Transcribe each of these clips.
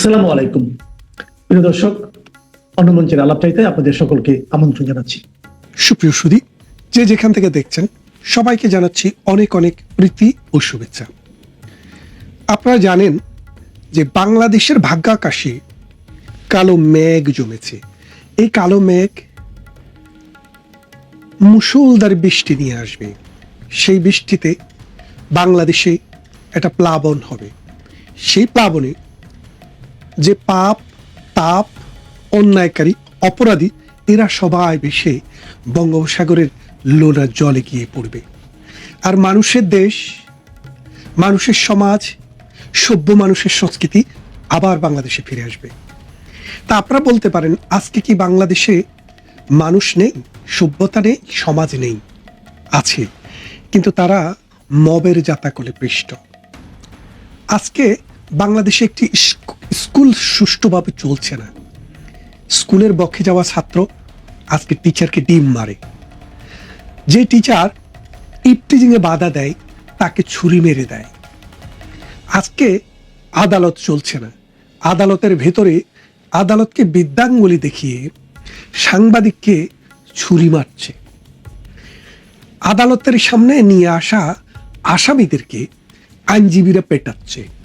আসসালামু আলাইকুম। প্রিয় দর্শক অন্নমঞ্চের আলাপ চাইতে আপনাদের সকলকে আমন্ত্রণ জানাচ্ছি। সুপ্রিয় সুদী যে যেখান থেকে দেখছেন, সবাইকে জানাচ্ছি অনেক অনেক প্রীতি ও শুভেচ্ছা। আপনারা জানেন যে বাংলাদেশের ভাগ্যাকাশে কালো মেঘ জমেছে। এই কালো মেঘ মুসুলদার বৃষ্টি নিয়ে আসবে। সেই বৃষ্টিতে বাংলাদেশে একটা প্লাবন হবে। সেই প্লাবনে যে পাপ, তাপ, অন্যায়কারী, অপরাধী, এরা সবাই বেশে বঙ্গোপসাগরের লোনা জলে গিয়ে পড়বে। আর মানুষের দেশ, মানুষের সমাজ, সভ্য মানুষের সংস্কৃতি আবার বাংলাদেশে ফিরে আসবে। তা আপনারা বলতে পারেন, আজকে কি বাংলাদেশে মানুষ নেই, সভ্যতা নেই, সমাজ নেই? আছে। কিন্তু তারা মবের জাতাকলে পৃষ্ঠ আজকে বাংলাদেশে একটি স্কুল সুষ্ঠুভাবে চলছে না। স্কুলের বক্ষে যাওয়া ছাত্র আজকে টিচারকে ডিম মারে। যে টিচার ইপটিজিংয়ে বাধা দেয়, তাকে ছুরি মেরে দেয়। আজকে আদালত চলছে না। আদালতের ভেতরে আদালতকে বিদ্যাঙ্গুলি দেখিয়ে সাংবাদিককে ছুরি মারছে। আদালতের সামনে নিয়ে আসা আসামিদেরকে আইনজীবীরা পেটাচ্ছে।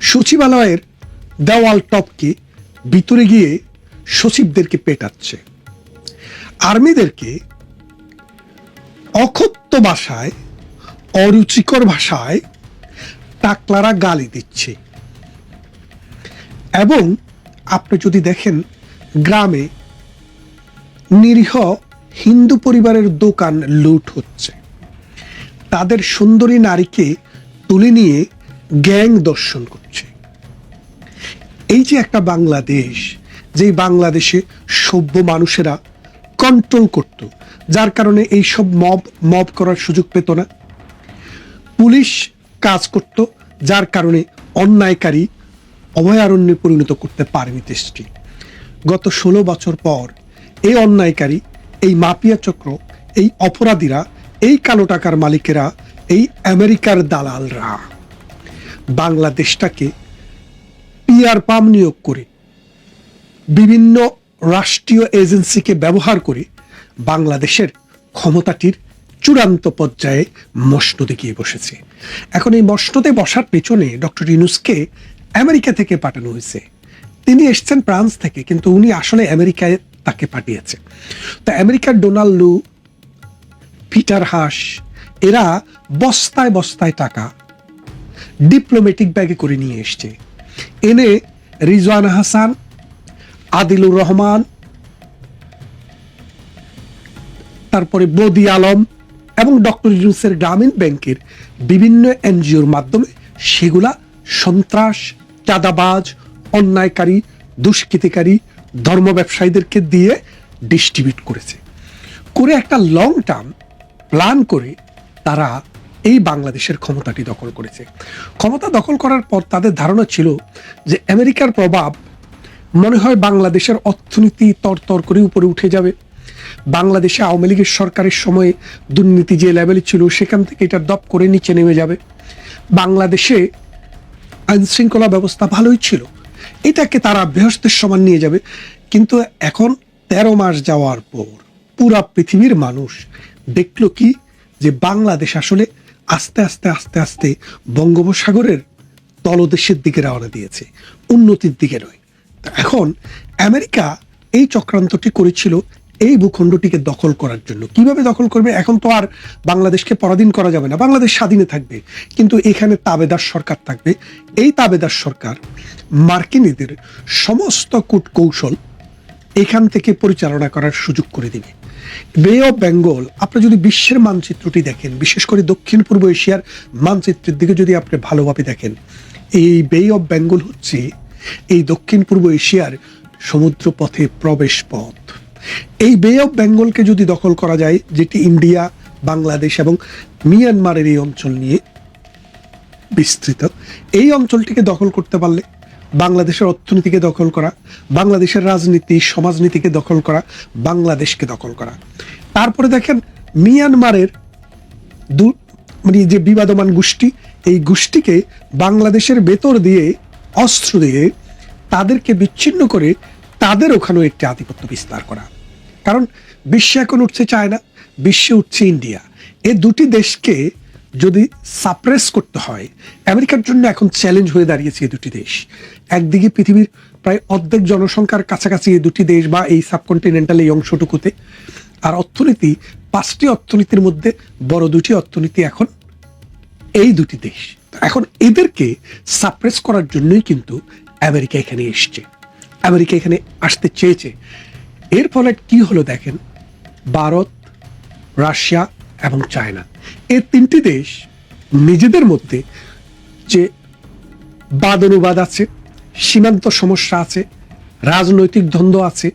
সচিবালয়ের দেওয়াল টপকে ভিতরে গিয়ে সচিবদেরকে পেটাচ্ছে। আর্মিদেরকে অক্ষত্য ভাষায়, অরুচিকর ভাষায় টাকলারা গালি দিচ্ছে। এবং আপনি যদি দেখেন গ্রামে নিরীহ হিন্দু পরিবারের দোকান লুট হচ্ছে। তাদের সুন্দরী নারীকে তুলে নিয়ে গ্যাং দর্শন করছে। এই যে একটা বাংলাদেশ, যেই বাংলাদেশে সভ্য মানুষেরা কন্ট্রোল করত, যার কারণে এই সব মব মব করার সুযোগ পেত না। পুলিশ কাজ করত, যার কারণে অন্যায়কারী অভয়ারণ্যে পরিণত করতে পারেনি দেশটি। গত ষোলো বছর পর এই অন্যায়কারী, এই মাফিয়া চক্র, এই অপরাধীরা, এই কালো টাকার মালিকেরা, এই আমেরিকার দালালরা বাংলাদেশটাকে পিআর পাম নিয়োগ করে, বিভিন্ন রাষ্ট্রীয় এজেন্সিকে ব্যবহার করে বাংলাদেশের ক্ষমতাটির চূড়ান্ত পর্যায়ে মসনদে গিয়ে বসেছে। এখন এই মসনদে বসার পেছনে ডক্টর ইনুসকে আমেরিকা থেকে পাঠানো হয়েছে। তিনি এসছেন ফ্রান্স থেকে, কিন্তু উনি আসলে আমেরিকায় তাকে পাঠিয়েছে। তো আমেরিকার ডোনাল্ড লু, পিটার হাস এরা বস্তায় বস্তায় টাকা ডিপ্লোম্যাটিক ব্যাগে করে নিয়ে এসছে। এনে রিজওয়ান হাসান, আদিলুর রহমান, তারপরে বদি আলম এবং ডক্টর ইউনুসের গ্রামীণ ব্যাংকের বিভিন্ন এনজিওর মাধ্যমে সেগুলা সন্ত্রাস, চাঁদাবাজ, অন্যায়কারী, দুষ্কৃতিকারী, ধর্ম ব্যবসায়ীদেরকে দিয়ে ডিস্ট্রিবিউট করেছে। করে একটা লং টার্ম প্ল্যান করে তারা এই বাংলাদেশের ক্ষমতাটি দখল করেছে। ক্ষমতা দখল করার পর তাদের ধারণা ছিল যে আমেরিকার প্রভাব মনে হয় বাংলাদেশের অর্থনীতি তরতর করে উপরে উঠে যাবে। বাংলাদেশে আওয়ামী লীগের সরকারের সময়ে দুর্নীতি যে লেভেলে ছিল সেখান থেকে এটা দপ করে নিচে নেমে যাবে। বাংলাদেশে আইন শৃঙ্খলা ব্যবস্থা ভালোই ছিল। এটাকে তারা বৃহস্পতির সমান নিয়ে যাবে। কিন্তু এখন তেরো মাস যাওয়ার পর পুরা পৃথিবীর মানুষ দেখল কি? যে বাংলাদেশ আসলে আস্তে আস্তে আস্তে আস্তে বঙ্গোপসাগরের তলদেশের দিকে রওনা দিয়েছে, উন্নতির দিকে নয়। এখন আমেরিকা এই চক্রান্তটি করেছিল এই ভূখণ্ডটিকে দখল করার জন্য। কীভাবে দখল করবে এখন তো আর বাংলাদেশকে পরাধীন করা যাবে না, বাংলাদেশ স্বাধীনে থাকবে। কিন্তু এখানে তাবেদার সরকার থাকবে। এই তাবেদার সরকার মার্কিনীদের সমস্ত কূট কৌশল এখান থেকে পরিচালনা করার সুযোগ করে দিবে। বে অফ বেঙ্গল আপনি যদি বিশ্বের মানচিত্রটি দেখেন, বিশেষ করে দক্ষিণ পূর্ব এশিয়ার মানচিত্রের দিকে যদি আপনি ভালোভাবে দেখেন, এই বে অফ বেঙ্গল হচ্ছে এই দক্ষিণ পূর্ব এশিয়ার সমুদ্র পথে প্রবেশ পথ এই বে অফ বেঙ্গলকে যদি দখল করা যায়, যেটি ইন্ডিয়া, বাংলাদেশ এবং মিয়ানমারের এই অঞ্চল নিয়ে বিস্তৃত, এই অঞ্চলটিকে দখল করতে পারলে বাংলাদেশের অর্থনীতিকে দখল করা, বাংলাদেশের রাজনীতি, সমাজনীতিকে দখল করা, বাংলাদেশকে দখল করা। তারপরে দেখেন, মিয়ানমারের দু মানে যে বিবাদমান গোষ্ঠী, এই গোষ্ঠীকে বাংলাদেশের ভেতর দিয়ে, অস্ত্র দিয়ে তাদেরকে বিচ্ছিন্ন করে তাদের ওখানেও একটি আধিপত্য বিস্তার করা। কারণ বিশ্বে এখন উঠছে চায়না, বিশ্বে উঠছে ইন্ডিয়া। এই দুটি দেশকে যদি সাপ্রেস করতে হয়, আমেরিকার জন্য এখন চ্যালেঞ্জ হয়ে দাঁড়িয়েছে এই দুটি দেশ। একদিকে পৃথিবীর প্রায় অর্ধেক জনসংখ্যার কাছাকাছি এই দুটি দেশ বা এই সাবকন্টিনেন্টাল এই অংশটুকুতে। আর অর্থনীতি, পাঁচটি অর্থনীতির মধ্যে বড় দুটি অর্থনীতি এখন এই দুটি দেশ। এখন এদেরকে সাপ্রেস করার জন্যই কিন্তু আমেরিকা এখানে এসছে। আমেরিকা এখানে আসতে চেয়েছে। এর ফলে কি হলো দেখেন? ভারত, রাশিয়া এবং চায়না। এই তিনটি দেশ নিজেদের মধ্যে যে বাদ অনুবাদ আছে সীমান্ত সমস্যা আছে, রাজনৈতিক দ্বন্দ্ব আছে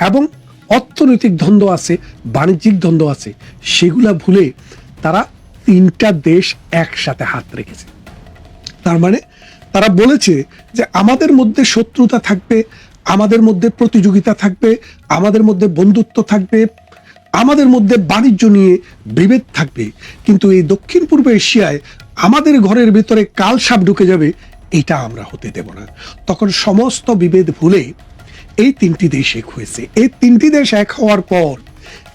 এবং অর্থনৈতিক দ্বন্দ্ব আছে, বাণিজ্যিক দ্বন্দ্ব আছে। সেগুলা ভুলে তারা তিনটা দেশ একসাথে হাত রেখেছে। তার মানে তারা বলেছে যে আমাদের মধ্যে শত্রুতা থাকবে, আমাদের মধ্যে প্রতিযোগিতা থাকবে, আমাদের মধ্যে বন্ধুত্ব থাকবে, আমাদের মধ্যে বাণিজ্য নিয়ে বিভেদ থাকবে। কিন্তু এই দক্ষিণ পূর্ব এশিয়ায় আমাদের ঘরের ভিতরে কাল সাপ ঢুকে যাবে এটা আমরা হতে দেব না। তখন সমস্ত বিভেদ ভুলে এই তিনটি দেশ এক হয়েছে। এই তিনটি দেশ এক হওয়ার পর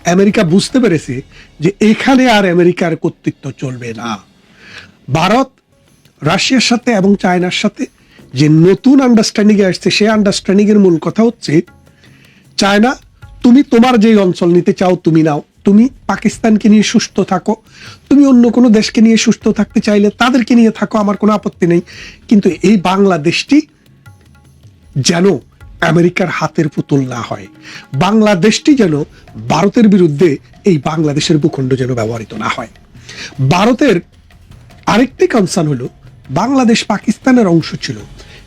আমেরিকা বুঝতে পেরেছে যে এখানে আর আমেরিকার কর্তৃত্ব চলবে না। ভারত, রাশিয়ার সাথে এবং চায়নার সাথে যে নতুন আন্ডারস্ট্যান্ডিং এ আসছে, সেই আন্ডারস্ট্যান্ডিং এর মূল কথা হচ্ছে, চায়না, তুমি তোমার যে অঞ্চল নিতে চাও, তুমি নাও। তুমি পাকিস্তানকে নিয়ে সুস্থ থাকো। তুমি অন্য কোনো দেশকে নিয়ে সুস্থ থাকতে চাইলে তাদেরকে নিয়ে থাকো, আমার কোনো আপত্তি নেই। কিন্তু এই বাংলাদেশটি যেন আমেরিকার হাতের পুতুল না হয়। বাংলাদেশটি যেন ভারতের বিরুদ্ধে এই বাংলাদেশের ভূখণ্ড যেন ব্যবহৃত না হয়। ভারতের আরেকটি কনসার্ন হলো, বাংলাদেশ পাকিস্তানের অংশ ছিল।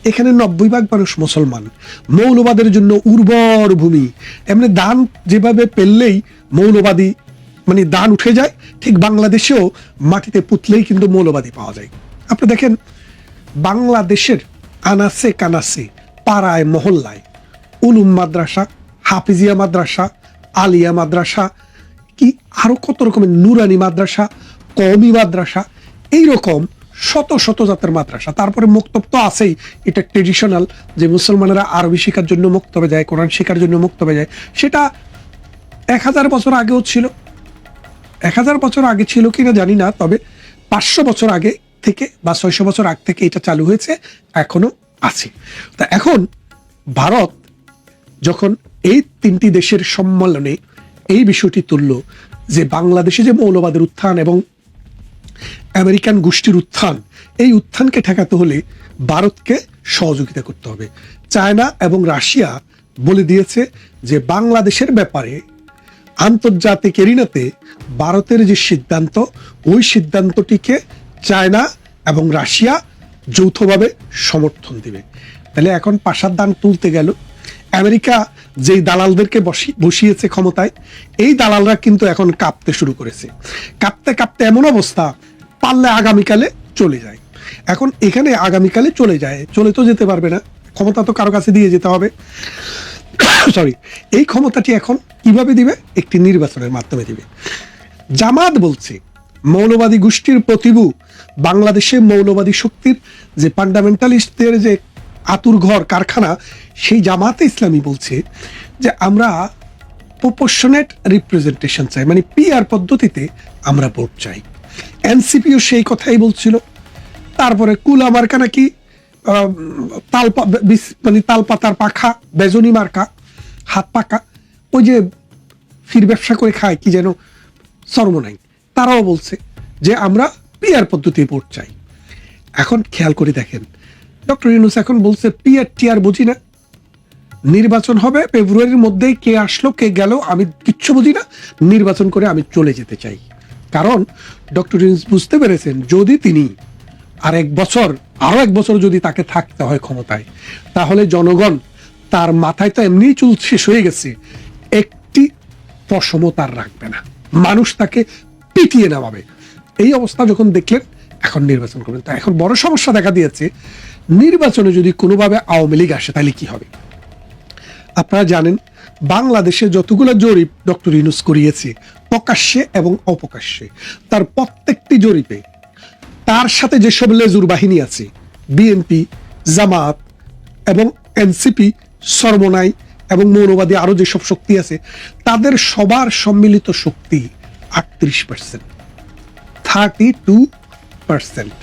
এখানে নব্বই ভাগ মানুষ মুসলমান। মৌলবাদের জন্য উর্বর ভূমি। এমনি দান যেভাবে পেললেই মৌলবাদী মানে দান উঠে যায়, ঠিক বাংলাদেশেও মাটিতে পুতলেই কিন্তু মৌলবাদী পাওয়া যায়। আপনি দেখেন, বাংলাদেশের আনাসে কানাসে, পাড়ায়, মহল্লায়, উলুম মাদ্রাসা, হাফিজিয়া মাদ্রাসা, আলিয়া মাদ্রাসা, কি আরও কত রকমের নুরানি মাদ্রাসা, কওমি মাদ্রাসা, এইরকম শত শত জাতের মাদ্রাসা। তারপরে মুক্তব তো আছেই। এটা ট্রেডিশনাল যে মুসলমানেরা আরবি শেখার জন্য মুক্তবে যায়, কোরআন শেখার জন্য মুক্তবে যায়। সেটা এক হাজার বছর আগেও ছিল। এক হাজার বছর আগে ছিল কিনা জানি না, তবে পাঁচশো বছর আগে থেকে বা ছয়শো বছর আগ থেকে এটা চালু হয়েছে, এখনও আছে। তা এখন ভারত যখন এই তিনটি দেশের সম্মেলনে এই বিষয়টি তুলল যে বাংলাদেশে যে মৌলবাদের উত্থান এবং আমেরিকান গোষ্ঠীর উত্থান। এই উত্থানকে ঠেকাতে হলে ভারতকে সহযোগিতা করতে হবে। চায়না এবং রাশিয়া বলে দিয়েছে যে বাংলাদেশের ব্যাপারে আন্তর্জাতিক এরিনাতে ভারতের যে সিদ্ধান্ত, ওই সিদ্ধান্তটিকে চায়না এবং রাশিয়া যৌথভাবে সমর্থন দেবে। তাহলে এখন পাশার দান তুলতে গেল। আমেরিকা যেই দালালদেরকে বসি, বসিয়েছে ক্ষমতায়, এই দালালরা কিন্তু এখন কাঁপতে শুরু করেছে। কাঁপতে কাঁপতে এমন অবস্থা পারলে আগামীকালে চলে যায়। এখন এখানে আগামীকালে চলে যায়। চলে তো যেতে পারবে না। ক্ষমতা তো কারও কাছে দিয়ে যেতে হবে। সরি এই ক্ষমতাটি এখন কীভাবে দিবে? একটি নির্বাচনের মাধ্যমে দিবে। জামাত বলছে, মৌলবাদী গোষ্ঠীর প্রতিভু বাংলাদেশে মৌলবাদী শক্তির যে ফান্ডামেন্টালিস্টদের যে আতুর ঘর, কারখানা, সেই জামাতে ইসলামী বলছে যে আমরা প্রপোর্শনেট রিপ্রেজেন্টেশন চাই। মানে পিআর পদ্ধতিতে আমরা ভোট চাই। এনসিপিও সেই কথাই বলছিল। তারপরে কুলা মার্কা নাকি আহ, তাল মানে তালপাতার পাখা বেজনি মার্কা হাত পাকা ওই যে ফির ব্যবসা করে খায় কি যেন সর্বনাই। তারাও বলছে যে আমরা পিআর পদ্ধতি ভোট চাই। এখন খেয়াল করে দেখেন ডক্টর ইউনুস এখন বলছে পিআর টিআর বুঝি না। নির্বাচন হবে ফেব্রুয়ারির মধ্যেই কে আসলো কে গেল আমি কিচ্ছু বুঝি না। নির্বাচন করে আমি চলে যেতে চাই। কারণ ডক্টর ইউনুস বুঝতে পেরেছেন যদি তিনি আর এক বছর, আরও এক বছর যদি তাকে থাকতে হয় ক্ষমতায়, তাহলে জনগণ তার মাথায় তো এমনিই চুল শেষ হয়ে গেছে, একটি পশমও তার রাখবে না। মানুষ তাকে পিটিয়ে নেওয়াবে এই অবস্থা যখন দেখলেন, এখন নির্বাচন করবেন। তা এখন বড় সমস্যা দেখা দিয়েছে, নির্বাচনে যদি কোনোভাবে আওয়ামী লীগ আসে, তাহলে কি হবে? আপনারা জানেন, বাংলাদেশে যতগুলো জরিপ ডক্টর ইউনুস করিয়েছে প্রকাশ্যে এবং অপ্রকাশ্যে। তার প্রত্যেকটি জরিপে তার সাথে যেসব লেজুর বাহিনী আছে, বিএনপি, জামাত এবং এনসিপি, সর্বনাই এবং মৌলবাদী আরও যেসব শক্তি আছে, তাদের সবার সম্মিলিত শক্তি আটত্রিশ পার্সেন্ট থার্টি টু পার্সেন্ট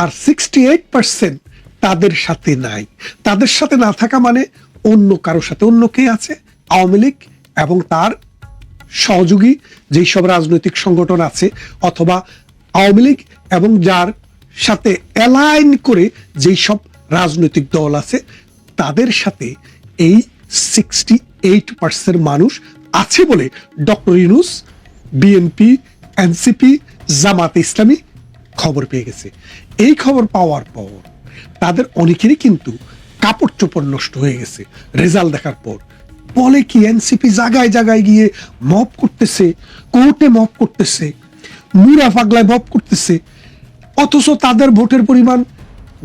আর সিক্সটি এইট পার্সেন্ট তাদের সাথে নাই। তাদের সাথে না থাকা মানে অন্য কারোর সাথে অন্য কে আছে? আওয়ামী লীগ এবং তার সহযোগী যেই সব রাজনৈতিক সংগঠন আছে অথবা আওয়ামী লীগ এবং যার সাথে অ্যালাইন করে যেই সব রাজনৈতিক দল আছে, তাদের সাথে এই সিক্সটি এইট পার্সেন্ট মানুষ আছে বলে doctor Yunus BNP NCP Jamaat Islami খবর পেয়ে গেছে। এই খবর পাওয়ার পর তাদের অনেকেরই কিন্তু কাপড় চোপড় নষ্ট হয়ে গেছে। রেজাল্ট দেখার পর বলে কি এনসিপি জায়গায় জায়গায় গিয়ে মপ করতেছে কোর্টে মপ করতেছে মুরা পাগলায় মপ করতেছে, অথচ তাদের ভোটের পরিমাণ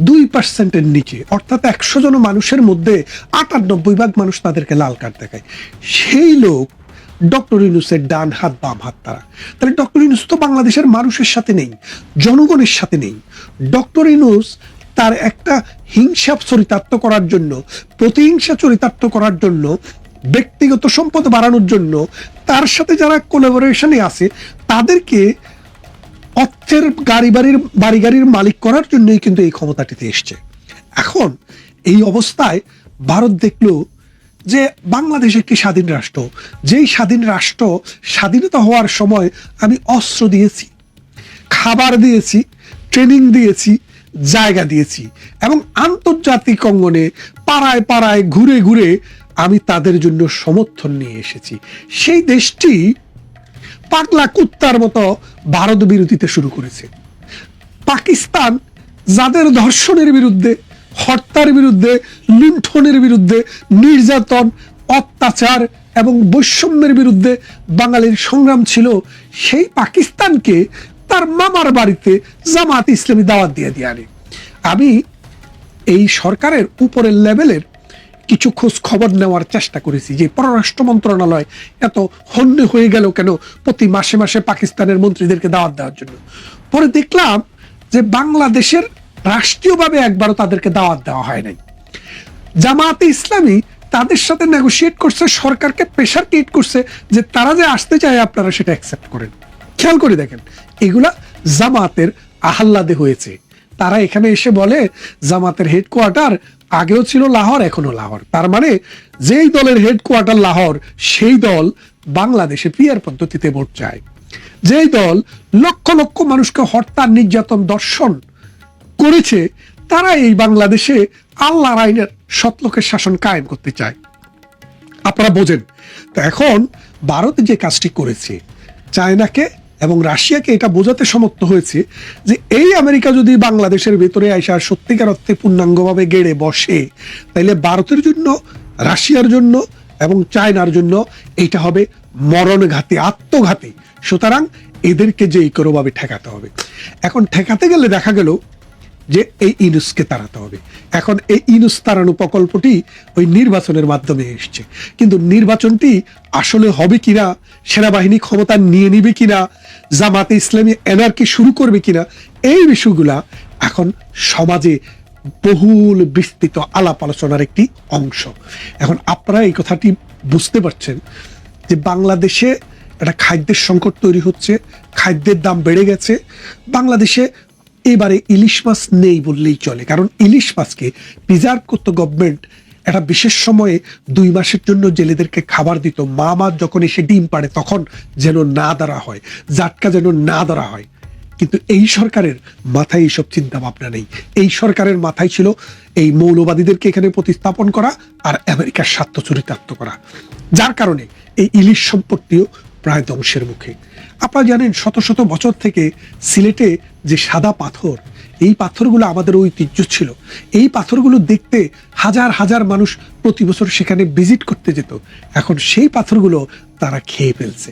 দুই পার্সেন্টের নিচে। অর্থাৎ একশো জন মানুষের মধ্যে আটানব্বই ভাগ মানুষ তাদেরকে লাল কার্ড দেখায়। সেই লোক ডক্টর ইউনুসের ডান হাত, বাম হাত তারা। তাহলে ডক্টর ইউনুস তো বাংলাদেশের মানুষের সাথে নেই, জনগণের সাথে নেই। ডক্টর ইউনুস তার একটা হিংসা চরিতার্থ করার জন্য, প্রতিহিংসা চরিতার্থ করার জন্য ব্যক্তিগত সম্পদ বাড়ানোর জন্য তার সাথে যারা কোলাবোরেশনে আছে, তাদেরকে অর্থের গাড়ি বাড়ির বাড়ি গাড়ির মালিক করার জন্যই কিন্তু এই ক্ষমতাটিতে এসছে। এখন এই অবস্থায় ভারত দেখল যে বাংলাদেশ একটি স্বাধীন রাষ্ট্র। যেই স্বাধীন রাষ্ট্র স্বাধীনতা হওয়ার সময় আমি অস্ত্র দিয়েছি, খাবার দিয়েছি, ট্রেনিং দিয়েছি, জায়গা দিয়েছি এবং আন্তর্জাতিক অঙ্গনে পাড়ায় পাড়ায় ঘুরে ঘুরে আমি তাদের জন্য সমর্থন নিয়ে এসেছি। সেই দেশটি পাগলা কুত্তার মতো ভারত বিরোধিতা শুরু করেছে। পাকিস্তান যাদের ধর্ষণের বিরুদ্ধে, হত্যার বিরুদ্ধে, লুণ্ঠনের বিরুদ্ধে, নির্যাতন, অত্যাচার এবং বৈষম্যের বিরুদ্ধে বাঙালির সংগ্রাম ছিল, সেই পাকিস্তানকে তার মামার বাড়িতে জামাত ইসলামী দাওয়াত দিয়ে দিয়ে আনে। আমি এই সরকারের উপরের লেভেলের কিছু খোঁজ খবর নেওয়ার চেষ্টা করেছি যে পররাষ্ট্র মন্ত্রণালয় এত হন্যে হয়ে গেল কেন প্রতি মাসে মাসে পাকিস্তানের মন্ত্রীদেরকে দাওয়াত দেওয়ার জন্য। পরে দেখলাম যে বাংলাদেশের রাষ্ট্রীয়ভাবে একবারও তাদেরকে দাওয়াত দেওয়া হয় নাই। জামায়াতে ইসলামী তাদের সাথে নেগোশিয়েট করছে, সরকারকে প্রেশার ক্রিয়েট করছে যে তারা যে আসতে চায় আপনারা সেটা অ্যাকসেপ্ট করেন। খেয়াল করে দেখেন, এগুলা জামাতের আহ্লাদে হয়েছে। তারা এখানে এসে বলে, জামাতের হেডকোয়ার্টার আগেও ছিল লাহোর এখনও লাহোর। তার মানে যেই দলের হেডকোয়ার্টার লাহোর, সেই দল বাংলাদেশে পিয়ার পদ্ধতিতে ভোট চায়। যেই দল লক্ষ লক্ষ মানুষকে হত্যা নির্যাতন, দর্শন করেছে তারা এই বাংলাদেশে আল্লাহর আইনের সৎলোকের শাসন কায়েম করতে চায়। আপনারা বোঝেন। তো এখন ভারত যে কাজটি করেছে, চায়নাকে এবং রাশিয়াকে এটা বোঝাতে সমর্থ হয়েছে যে এই আমেরিকা যদি বাংলাদেশের ভেতরে আইসা সত্যিকার অর্থে পূর্ণাঙ্গভাবে গেড়ে বসে, তাইলে ভারতের জন্য, রাশিয়ার জন্য এবং চায়নার জন্য এইটা হবে মরণঘাতী, আত্মঘাতী। সুতরাং এদেরকে যে কোনোভাবে ঠেকাতে হবে। এখন ঠেকাতে গেলে দেখা গেল যে এই ইনুসকে তাড়াতে হবে। এখন এই ইনুস তাড়ানো প্রকল্পটি ওই নির্বাচনের মাধ্যমে এসছে। কিন্তু নির্বাচনটি আসলে হবে কিনা, সেনাবাহিনী ক্ষমতা নিয়ে নিবে কিনা, জামাতে ইসলামী এনার্কি শুরু করবে কিনা, এই বিষয়গুলা এখন সমাজে বহুল বিস্তৃত আলাপ আলোচনার একটি অংশ। এখন আপনারা এই কথাটি বুঝতে পারছেন যে বাংলাদেশে একটা খাদ্যের সংকট তৈরি হচ্ছে, খাদ্যের দাম বেড়ে গেছে। বাংলাদেশে এবারে ইলিশ মাছ নেই বললেই চলে। কারণ ইলিশ মাছকে প্রিজার্ভ করতো গভর্নমেন্ট একটা বিশেষ সময়ে দুই মাসের জন্য জেলেদেরকে খাবার দিত। মা মাছ যখন এসে ডিম পাড়ে, তখন যেন না ধরা হয়, জাটকা যেন না ধরা হয়। কিন্তু এই সরকারের মাথায় এইসব চিন্তা ভাবনা নেই। এই সরকারের মাথায় ছিল এই মৌলবাদীদেরকে এখানে প্রতিস্থাপন করা আর আমেরিকার স্বার্থ চরিতার্থ করা। যার কারণে এই ইলিশ সম্পত্তিও প্রায় ধ্বংসের মুখে। আপনারা জানেন, শত শত বছর থেকে সিলেটে যে সাদা পাথর, এই পাথরগুলো আমাদের ঐতিহ্য ছিল। এই পাথরগুলো দেখতে হাজার হাজার মানুষ প্রতি বছর সেখানে ভিজিট করতে যেত। এখন সেই পাথরগুলো তারা খেয়ে ফেলছে।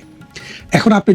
এখন আপনি